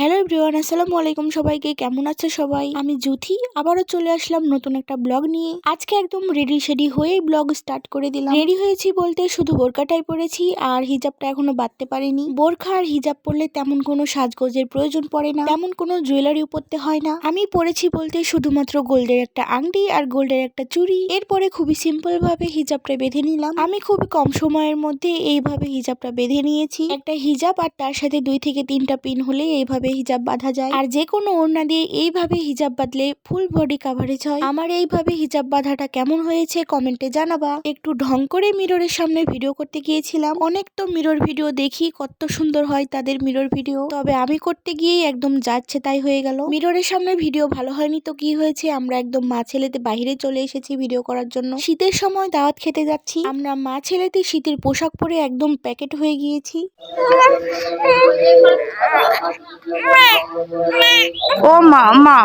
Hello everyone, আসসালামু আলাইকুম সবাইকে। কেমন আছে সবাই? আমি জুথি আবারও চলে আসলাম নতুন একটা ব্লগ নিয়ে। আজকে একদম রেডি শেডি হয়েই ব্লগ স্টার্ট করে দিলাম। রেডি হয়েছি বলতে শুধু বোরকাটাই পরেছি আর হিজাবটা এখনও বাঁধতে পারিনি। বোরখা আর হিজাব পরলে তেমন কোনো সাজগোজের প্রয়োজন পড়ে না। তেমন কোনো জুয়েলারিও পরতে হয় না। আমি পরেছি বলতে শুধুমাত্র গোল্ডের একটা আংটি আর গোল্ডের একটা চুড়ি। এরপরে খুবই সিম্পল ভাবে হিজাবটা বেঁধে নিলাম। আমি খুবই কম সময়ের মধ্যে এইভাবে হিজাবটা বেঁধে নিয়েছি। একটা হিজাব আর তার সাথে দুই থেকে তিনটা পিন হলে এইভাবে হিজাব বাঁধা যায় আর যে কোনো ওড়না দিয়ে এইভাবে হিজাব বাঁধলে ফুল বডি কাভারেজ হয় আমার এইভাবে হিজাব বাঁধাটা কেমন হয়েছে কমেন্টে জানাবা একটু ঢং করে মিররের সামনে ভিডিও করতে গিয়েছিলাম অনেক তো মিরর ভিডিও দেখি কত সুন্দর হয় তাদের মিরর ভিডিও তবে আমি করতে গিয়ে একদম যাচ্ছে তাই হয়ে গেল মিররের সামনে ভিডিও ভালো হয়নি তো কি হয়েছে আমরা একদম মা ছেলেতে বাইরে চলে এসেছি ভিডিও করার জন্য শীতের সময় দাওয়াত খেতে যাচ্ছি আমরা মা ছেলেতে শীতের পোশাক পরে একদম প্যাকেট হয়ে গিয়েছি ও মা মা।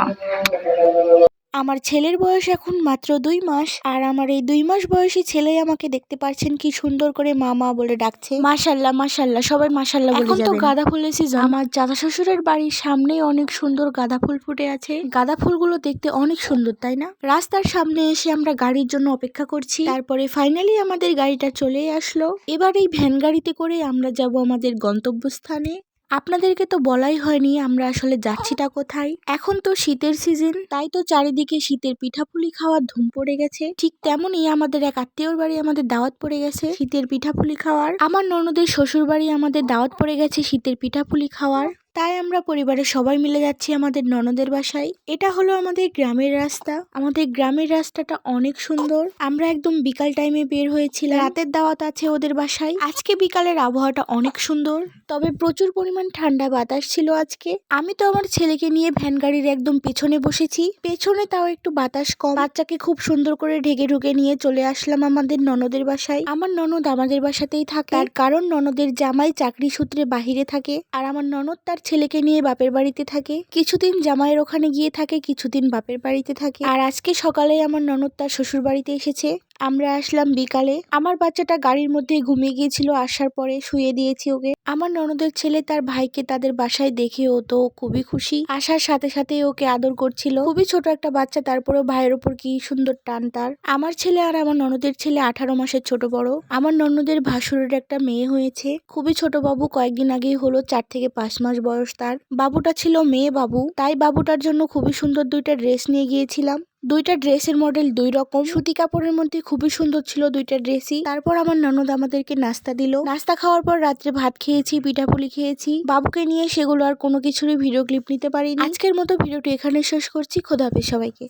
আমার ছেলের বয়স এখন মাত্র দুই মাস আর আমার এই দুই মাস বয়সী ছেলে আমাকে দেখতে পাচ্ছেন কি সুন্দর করে মা মা বলে ডাকছে। মাশাল্লাহ মাশাল্লাহ সবাই মাশাল্লাহ বলে এখন তো। গাঁদা ফুলের সিজন আমার দাদা শ্বশুরের বাড়ির সামনে অনেক সুন্দর গাঁদা ফুল ফুটে আছে। গাঁদা ফুলগুলো দেখতে অনেক সুন্দর তাই না? রাস্তার সামনে এসে আমরা গাড়ির জন্য অপেক্ষা করছি। তারপরে ফাইনালি আমাদের গাড়িটা চলে আসলো। এবার এই ভ্যান গাড়িতে করে আমরা যাব আমাদের গন্তব্যস্থানে। আপনাদেরকে তো বলাই হয়নি আমরা আসলে যাচ্ছিটা কোথায়। এখন তো শীতের সিজন তাই তো চারিদিকে শীতের পিঠাপুলি খাওয়ার ধুম পড়ে গেছে। ঠিক তেমনই আমাদের এক আত্মীয়র বাড়ি আমাদের দাওয়াত পড়ে গেছে শীতের পিঠাপুলি খাওয়ার। আমার ননদের শ্বশুর বাড়ি আমাদের দাওয়াত পড়ে গেছে শীতের পিঠাপুলি খাওয়ার। তাই আমরা পরিবারের সবাই মিলে যাচ্ছি আমাদের ননদের বাসায়। এটা হলো আমাদের গ্রামের রাস্তা। আমাদের গ্রামের রাস্তাটা অনেক সুন্দর। আমরা একদম বিকাল টাইমে বের হয়েছিলাম। রাতের দাওয়াত আছে ওদের বাসায়। আজকে বিকালের আবহাওয়াটা অনেক সুন্দর। তবে প্রচুর পরিমাণ ঠান্ডা বাতাস ছিল আজকে। আমি তো আমার ছেলেকে নিয়ে ভ্যান গাড়ির একদম পেছনে বসেছি। পেছনে তাও একটু বাতাস কম। বাচ্চাকে খুব সুন্দর করে ঢেকে ঢুকে নিয়ে চলে আসলাম আমাদের ননদের বাসায়। আমার ননদ আমাদের বাসাতেই থাকে। তার কারণ ননদের জামাই চাকরি সূত্রে বাহিরে থাকে। আর আমার ননদ তার ছেলেকে নিয়ে বাপের বাড়িতে থাকে, কিছুদিন জামাইয়ের ওখানে গিয়ে থাকে, কিছুদিন বাপের বাড়িতে থাকে। আর আজকে সকালে আমার ননদ তার শ্বশুর বাড়িতে এসেছে। আমরা আসলাম বিকালে। আমার বাচ্চাটা গাড়ির মধ্যে ঘুমিয়ে গিয়েছিল, আসার পরে শুয়ে দিয়েছি ওকে। আমার ননদের ছেলে তার ভাইকে তাদের বাসায় দেখে ও তো খুবই খুশি। আসার সাথে সাথে ওকে আদর করছিল। খুবই ছোট একটা বাচ্চা, তারপরেও ভাইয়ের ওপর কি সুন্দর টান তার। আমার ছেলে আর আমার ননদের ছেলে আঠারো মাসের ছোট বড়। আমার ননদের ভাসুরের একটা মেয়ে হয়েছে। খুবই ছোট বাবু, কয়েকদিন আগেই হলো চার থেকে পাঁচ মাস বয়স তার। বাবুটা ছিল মেয়ে বাবু। তাই বাবুটার জন্য খুবই সুন্দর দুইটা ড্রেস নিয়ে গিয়েছিলাম। দুইটা ড্রেসের মডেল দুই রকম। সুতি কাপড়ের মধ্যে খুবই সুন্দর ছিল দুইটা ড্রেসই। তারপর আমার ননদ আমাদেরকে নাস্তা দিল। নাস্তা খাওয়ার পর রাত্রে ভাত খেয়েছি পিঠাপুলি খেয়েছি। বাবুকে নিয়ে সেগুলো আর কোনো কিছুরই ভিডিও ক্লিপ নিতে পারিনি। আজকের মতো ভিডিওটি এখানে শেষ করছি। খোদা সবাইকে।